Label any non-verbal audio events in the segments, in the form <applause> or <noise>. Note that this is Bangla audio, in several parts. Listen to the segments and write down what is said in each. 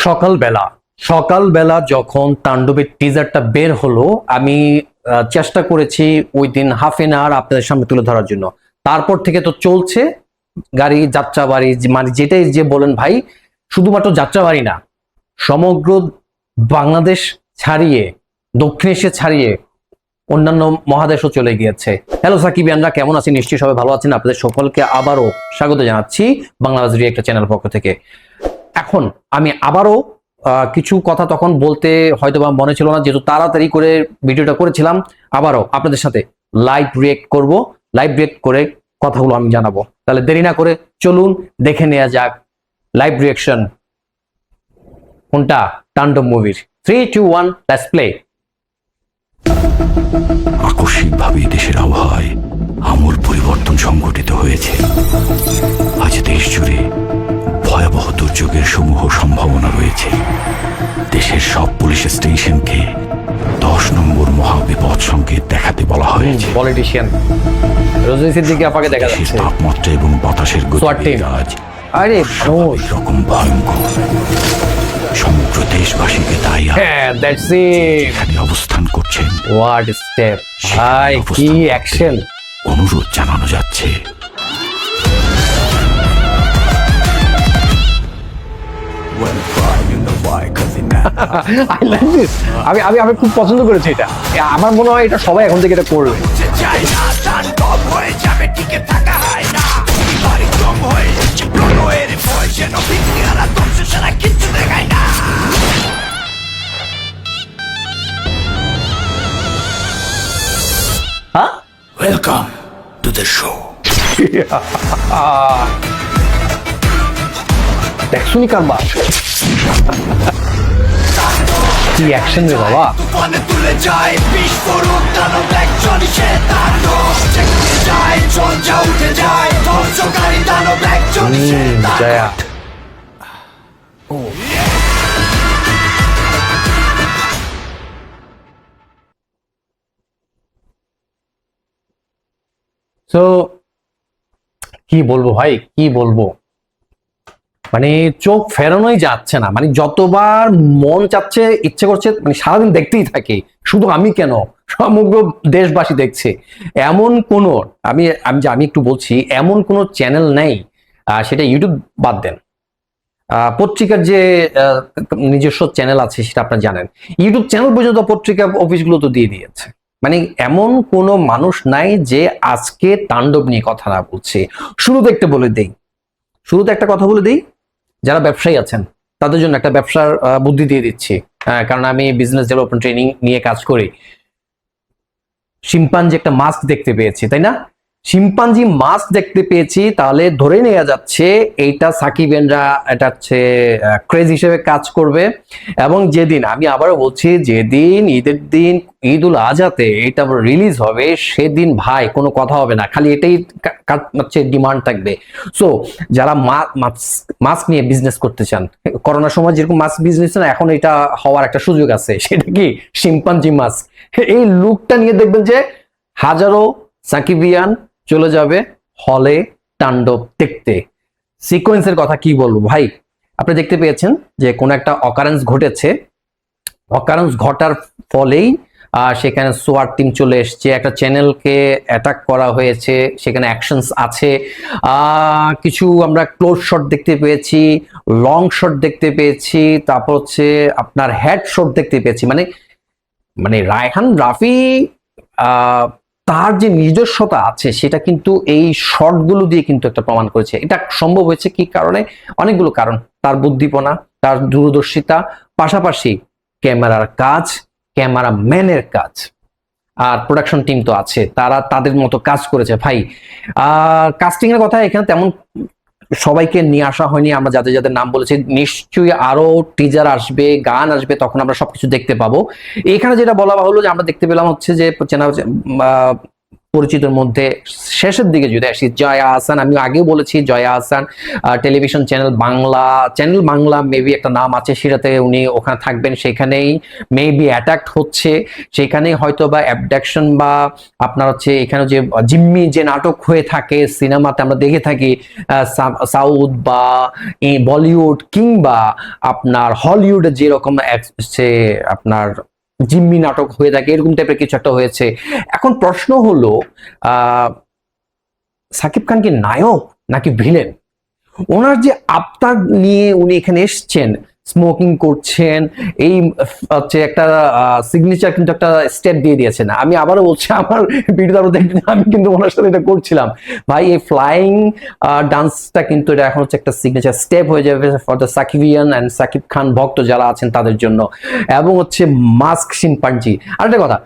সকালবেলা সকালবেলা যখন তাণ্ডবের টিজারটা বের হলো, আমি চেষ্টা করেছি ওই দিন হাফ এন আওয়ার আপনাদের সামনে তুলে ধরার জন্য। তারপর থেকে তো চলছে, গাড়ি, যাত্রাবাড়ি, যে- মানে যেটাই যে বলেন ভাই, শুধুমাত্র যাত্রাবাড়ি না, সমগ্র বাংলাদেশ ছাড়িয়ে, দক্ষিণ এশিয়া ছাড়িয়ে অন্যান্য মহাদেশও চলে গিয়েছে। হ্যালো সাকিব সাকিবিয়ানরা কেমন আছেন? নিশ্চয়ই সবাই ভালো আছেন। আপনাদের সকলকে আবারও স্বাগত জানাচ্ছি বাংলাদেশ রিয়েক্ট চ্যানেল পক্ষ থেকে। এখন আমি আবারও কিছু কথা তখন বলতে হয়তো বা মনে ছিল না, যেহেতু তাড়াতাড়ি করে ভিডিওটা করেছিলাম, আবারও আপনাদের সাথে লাইভ রিয়েক্ট করব। লাইভ রিয়েক্ট করে কথাগুলো আমি জানাব। তাহলে দেরি না করে চলুন, দেখে নেওয়া যাক লাইভ রিয়েকশন কোনটা তাণ্ডব মুভির three two one let's play আকস্মিকভাবে দেশের আবহাওয়ায় আমূল পরিবর্তন সংঘটিত হয়েছে। আজ পলিটিশিয়ান। রজনী সিদ্দিকী আপাকে দেখা যাচ্ছে। তাপমাত্রা এবং বাতাসের SWAT গতি আজ আরে রকম ভয়ঙ্কর। সমগ্র দেশবাসীকে তাই হ্যাঁ দ্যাটস ইট এখানে অবস্থান করছেন হোয়াট স্টেপ ভাই কি অ্যাকশন অনুরোধ জানানো যাচ্ছে। আই লাইক দিস আমি আমি আমি খুব পছন্দ করেছি এটা। আমার মনে হয় এটা সবাই এখন থেকে এটা করবে। হ্যাঁ ওয়েলকাম টু দ্য শো দেখছুনি কার বাস কি অ্যাকশন রে বাবা? সে কি বলব ভাই? কি বলব? মানে চোখ ফেরানোই যাচ্ছে না। মানে যতবার মন চাচ্ছে, ইচ্ছে করছে মানে সারাদিন দেখতেই থাকে, শুধু আমি কেন? সমগ্র দেশবাসী দেখছে। এমন কোন, আমি আমি যে, আমি একটু বলছি, এমন কোনো চ্যানেল নেই সেটা ইউটিউব বাদ দেন। পত্রিকার যে নিজস্ব চ্যানেল আছে, সেটা আপনারা জানেন। ইউটিউব চ্যানেল পর্যন্ত পত্রিকা অফিসগুলো তো দিয়ে দিয়েছে। মানে এমন কোনো মানুষ নাই যে আজকে তাণ্ডব নিয়ে কথা না বলছে। শুরুতে একটা বলে দেই। শুরুতে একটা কথা বলে দিই। যারা ব্যবসায়ী আছেন তাদের জন্য একটা ব্যবসার বুদ্ধি দিয়ে দিচ্ছি। আহ, কারণ আমি বিজনেস ডেভেলপমেন্ট ট্রেনিং নিয়ে কাজ করি। শিম্পাঞ্জি একটা মাস্ক দেখতে পেয়েছি তাই না? শিম্পাঞ্জি মাস্ক দেখতে পেয়েছি, তাহলে ধরে নেওয়া যাচ্ছে এইটা সাকিবেনরা এটা হচ্ছে ক্রেজ হিসেবে কাজ করবে। এবং যেদিন, আমি আবারও বলছি, যেদিন, ঈদের দিন ঈদ উল আজহাতে এটা রিলিজ হবে, সেদিন ভাই, কোনো কথা হবে না। খালি এটাই হচ্ছে ডিমান্ড থাকবে। সো যারা মাস্ক নিয়ে বিজনেস করতে চান, করোনার সময় যেরকম মাস্ক বিজনেস না, এখন এটা হওয়ার একটা সুযোগ আছে। <laughs> সেটা কি? শিম্পাঞ্জি মাস্ক এই লুকটা নিয়ে দেখবেন যে হাজারো সাকিবিয়ান চলে যাবে হলে তাণ্ডব দেখতে। সিকোয়েন্সের কথা কি বলব? ভাই, আপনি দেখতে পেয়েছেন যে কোনো একটা অকারেন্স ঘটেছে। অকারেন্স ঘটার ফলেই সেখানে সোয়ার টিম চলে এসছে, একটা চ্যানেলকে অ্যাটাক করা হয়েছে, সেখানে অ্যাকশনস আছে। কিছু আমরা ক্লোজ শট দেখতে পেয়েছি লং শট দেখতে পেয়েছি, তারপর হচ্ছে আপনার হেড শট দেখতে পেয়েছি। মানে মানে রায়হান, রাফি তার যে নিজস্বতা আছে, সেটা কিন্তু এই শর্টগুলো দিয়ে কিন্তু একটা প্রমাণ করেছে। এটা সম্ভব হয়েছে কি কারণে? অনেকগুলো কারণ। তার বুদ্ধিপনা, তার দূরদর্শিতা, পাশাপাশি ক্যামেরার কাজ ক্যামেরা ম্যানের কাজ। আর প্রোডাকশন টিম তো আছে। তারা তাদের মতো কাজ করেছে। ভাই আর কাস্টিং এর কথা এখানে তেমন সবাইকে নিয়ে আসা হয়নি, আমরা যাদের যাদের নাম বলেছি, নিশ্চয়ই আরও টিজার আসবে, গান আসবে, তখন আমরা সবকিছু দেখতে পাবো। এখানে যেটা বলা হলো যে আমরা দেখতে পেলাম হচ্ছে যে, চেনা পরিচিতর মধ্যে শেষের দিকে যদি আসি, জয়া আহসান আমি আগেও বলেছি Jaya Ahsan television channel Bangla channel Bangla maybe একটা নাম আছে সেটাতে উনি ওখানে থাকবেন, সেখানেই মেবি অ্যাটাক হচ্ছে, সেখানেই হয়তো বা অ্যাবডাকশন বা আপনার হচ্ছে এখানে যে জিম্মি যে নাটক হয়ে থাকে সিনেমাতে আমরা দেখে থাকি সাউথ বা বলিউড কিংবা আপনার হলিউডে যেরকম সে আপনার জিম্মি নাটক হয়ে থাকে, এরকম টাইপের কিছু একটা হয়েছে। এখন প্রশ্ন হলো সাকিব খান কি নায়ক নাকি ভিলেন ওনার যে আপনার নিয়ে উনি এখানে এসছেন স্মোকিং করছেন, এই হচ্ছে একটা সিগনেচার কিন্তু একটা স্টেপ দিয়ে দিয়েছেন। আমি আবারও বলছি, আমার ভিডিও আরও আমি কিন্তু ওনার সাথে এটা করছিলাম। ভাই, এই ফ্লাইং ডান্সটা কিন্তু এটা এখন হচ্ছে একটা সিগনেচার স্টেপ হয়ে যাবে for the Shakibian and Shakib Khan ভক্ত যারা আছেন তাদের জন্য। এবং হচ্ছে মাস্ক শিম্পাঞ্জি আরেকটা কথা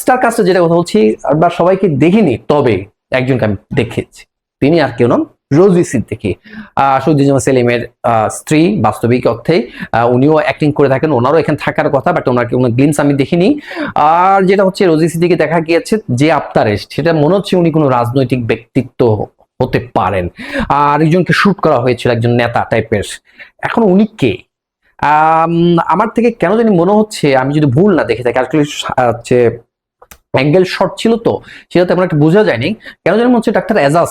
স্টার কাস্টে যেটা কথা বলছি বা সবাইকে দেখিনি, তবে একজনকে আমি দেখেছি। তিনি আর কেউ নন রোজি সিদ্দিকি। সৌদিজমা সেলিমের স্ত্রী বাস্তবিক অর্থেই আহ, উনিও অ্যাক্টিং করে থাকেন ওনারও এখানে থাকার কথা বাট ওনাকে কোনো গ্লিমস আমি দেখিনি। আর যেটা হচ্ছে রোজি সিদ্দিকি দেখা গিয়েছে যে আফতারে সেটা মনে হচ্ছে উনি কোনো রাজনৈতিক ব্যক্তিত্ব হতে পারেন। আর একজনকে শ্যুট করা হয়েছিল একজন নেতা টাইপের এখন উনি কে? আমার থেকে কেন জানি মনে হচ্ছে আমি যদি ভুল না দেখে থাকি আসলে হচ্ছে অ্যাঙ্গেল শর্ট ছিল তো, সেটা তেমন একটা বোঝা যায়নি। কেন মনে হচ্ছে ডাক্তার এজাজ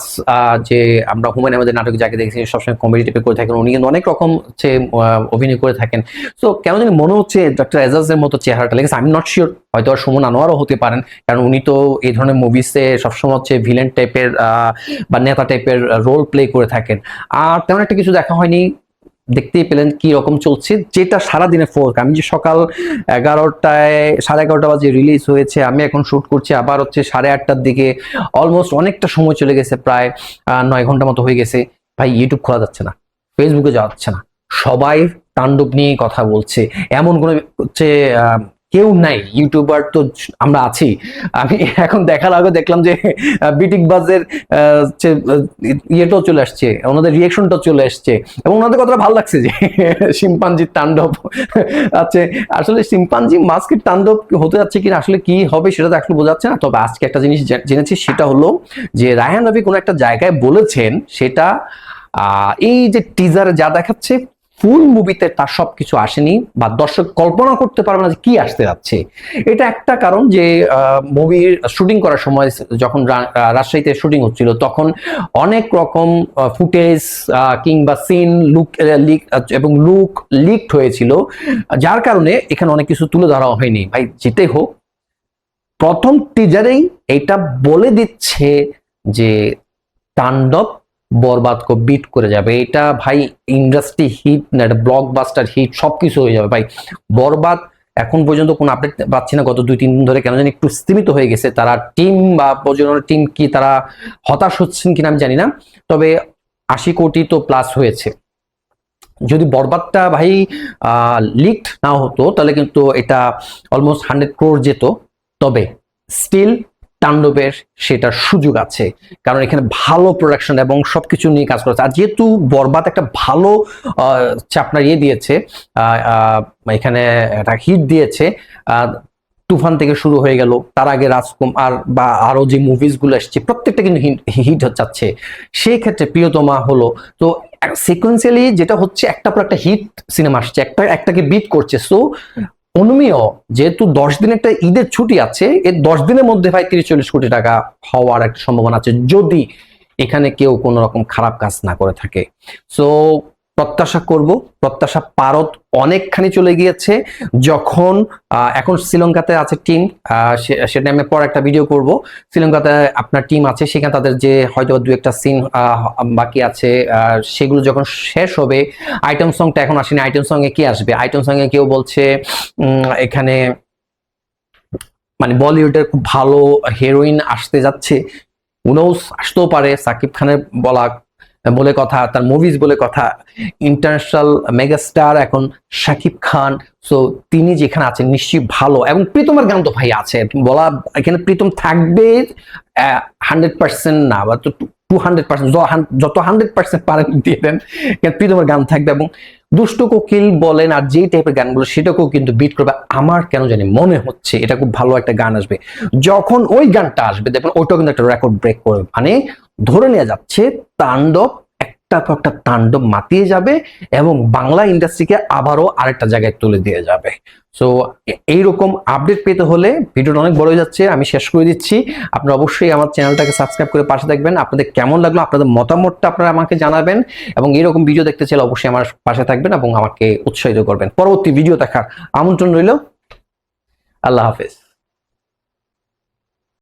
যে আমরা হুমায়ুন আমাদের নাটক যাকে দেখেছি সবসময় কমেডি টাইপে করে থাকেন, উনি কিন্তু অনেক রকম হচ্ছে অভিনয় করে থাকেন। তো কেন জানি মনে হচ্ছে ডাক্তার এজাজের মতো চেহারাটা লেগেছে আমি নট শিওর হয়তো আর সুমন আনোয়ারও হতে পারেন, কারণ উনি তো এই ধরনের মুভিসে সবসময় হচ্ছে ভিলেন টাইপের বা নেতা টাইপের রোল প্লে করে থাকেন। আর তেমন একটা কিছু দেখা হয়নি দেখতেই পেলেন কি রকম চলছে। যেটা সারাদিনের ফোর্ক আমি যে সকাল এগারোটায় সাড়ে এগারোটা বাজে রিলিজ হয়েছে, আমি এখন শ্যুট করছি, আবার হচ্ছে সাড়ে আটটার দিকে অলমোস্ট অনেকটা সময় চলে গেছে, প্রায় নয় ঘণ্টা মতো হয়ে গেছে। ভাই ইউটিউব খোলা যাচ্ছে না ফেসবুকে যাওয়া যাচ্ছে না। সবাই তাণ্ডব নিয়ে কথা বলছে। এমন কোনো হচ্ছে কেউ নাই ইউটিউবার তো আমরা আছি। আমি এখন দেখার আগে দেখলাম যে বিটিক বাজের ইয়েটাও চলে আসছে, ওনাদের রিয়েকশনটাও চলে আসছে। এবং ওনাদের কথাটা ভালো লাগছে যে, <laughs> শিম্পাঞ্জির তাণ্ডব আচ্ছা আসলে শিম্পাঞ্জি মাস্কের তাণ্ডব হতে যাচ্ছে কিনা, আসলে কি হবে সেটা তো আসলে বোঝা যাচ্ছে না। তবে আজকে একটা জিনিস জেনেছি, সেটা হলো যে, রায়হান রবি কোনো একটা জায়গায় বলেছেন সেটা এই যে টিজারে যা দেখাচ্ছে ফুল মুভিতে তার সব কিছু আসেনি বা দর্শক কল্পনা করতে পারবে না যে কি আসতে যাচ্ছে। এটা একটা কারণ যে মুভির শুটিং করার সময় যখন রাজশাহীতে শুটিং হচ্ছিল, তখন অনেক রকম ফুটেজ কিংবা সিন লুক লিক এবং লুক লিকড হয়েছিল, যার কারণে এখানে অনেক কিছু তুলে ধরা হয়নি। ভাই যেতে হোক, প্রথম টিজারেই এটা বলে দিচ্ছে যে তাণ্ডব বরবাদকে বিট করে যাবে। এটা ভাই ইন্ডাস্ট্রি হিট না ব্লকবাস্টার হিট সবকিছু হয়ে যাবে। ভাই, বরবাদ এখন পর্যন্ত কোনো আপডেট পাচ্ছি না। গত দুই, তিন দিন ধরে কেন জানি একটু স্তীমিত হয়ে গেছে। তারা টিম বা প্রযোজনের টিম কি তারা হতাশ হচ্ছেন কিনা আমি জানি না। তবে আশি কোটি তো প্লাস হয়েছে। যদি বরবাদটা ভাই লিকড না হতো, তাহলে কিন্তু এটা অলমোস্ট হান্ড্রেড ক্রোর যেত। তবে স্টিল তাণ্ডবের সেটার সুযোগ আছে। কারণ এখানে ভালো প্রোডাকশন এবং সবকিছু নিয়ে কাজ করেছে আর যেহেতু বরবাদ একটা ভালো আপনার ইয়ে দিয়েছে এখানে একটা হিট দিয়েছে তুফান থেকে শুরু হয়ে গেল, তার আগে রাজকুমার বা আরও যে মুভিজগুলো এসছে, প্রত্যেকটা কিন্তু হিট যাচ্ছে। সেই ক্ষেত্রে প্রিয়তমা হলো, তো সিকোয়েন্সিয়ালি যেটা হচ্ছে, একটা পর একটা হিট সিনেমা আসছে, একটা, একটাকে বিট করছে। সো অনুমেয়, যেহেতু দশ দিন একটা ঈদের ছুটি আছে এর দশ দিনের মধ্যে ভাই তিরিশ চল্লিশ কোটি টাকা হওয়ার একটা সম্ভাবনা আছে যদি এখানে কেউ কোনো রকম খারাপ কাজ না করে থাকে। সো প্রত্যাশা করব, প্রত্যাশা পারত অনেকখানি চলে গিয়েছে। যখন এখন শ্রীলঙ্কাতে আছে টিম সেটা আমি পর একটা ভিডিও করব। শ্রীলঙ্কাতে আপনার টিম আছে, সেখানে তাদের যে হয়তো দু একটা সিন বাকি আছে সেগুলো যখন শেষ হবে আইটেম সংটা এখন আসেনি। আইটেম সঙ্গে কি আসবে? আইটেম সঙ্গে কেউ বলছে এখানে মানে বলিউডের খুব ভালো হিরোইন আসতে যাচ্ছে। উনোস আসতেও পারে, সাকিব খানের বলা বলে কথা, তার মুভিজ বলে কথা। ইন্টারন্যাশনাল মেগাস্টার এখন শাকিব খান। সো তিনি যেখানে আছেন নিশ্চয়ই ভালো। এবং প্রীতমের গান তো ভাই আছে। বলা, এখানে প্রীতম থাকবে হান্ড্রেড পার্সেন্ট না, বা টু হান্ড্রেড পার্সেন্ট যত হান্ড্রেড পার্সেন্ট পারেন দিয়ে দেন প্রীতমের গান থাকবে। এবং দুষ্ট কোকিল বলেন আর যেই টাইপের গানগুলো, সেটাকেও কিন্তু বিট করবে। আমার কেন জানি মনে হচ্ছে এটা খুব ভালো একটা গান আসবে। যখন ওই গানটা আসবে দেখবেন ওইটাও কিন্তু একটা রেকর্ড ব্রেক করবে মানে ধরে নেওয়া যাচ্ছে, তাণ্ডব একটা পর একটা তাণ্ডব মাতিয়ে যাবে এবং বাংলা ইন্ডাস্ট্রিকে আবারও আরেকটা জায়গায় তুলে দিয়ে যাবে। সো এইরকম আপডেট পেতে হলে ভিডিওটা অনেক বড় হয়ে যাচ্ছে, আমি শেষ করে দিচ্ছি। আপনারা অবশ্যই আমার চ্যানেলটাকে সাবস্ক্রাইব করে পাশে থাকবেন আপনাদের কেমন লাগল, আপনাদের মতামতটা আপনারা আমাকে জানাবেন। এবং এরকম ভিডিও দেখতে চাইলে অবশ্যই আমার পাশে থাকবেন এবং আমাকে উৎসাহিত করবেন। পরবর্তী ভিডিও দেখার আমন্ত্রণ রইল। আল্লাহ হাফেজ।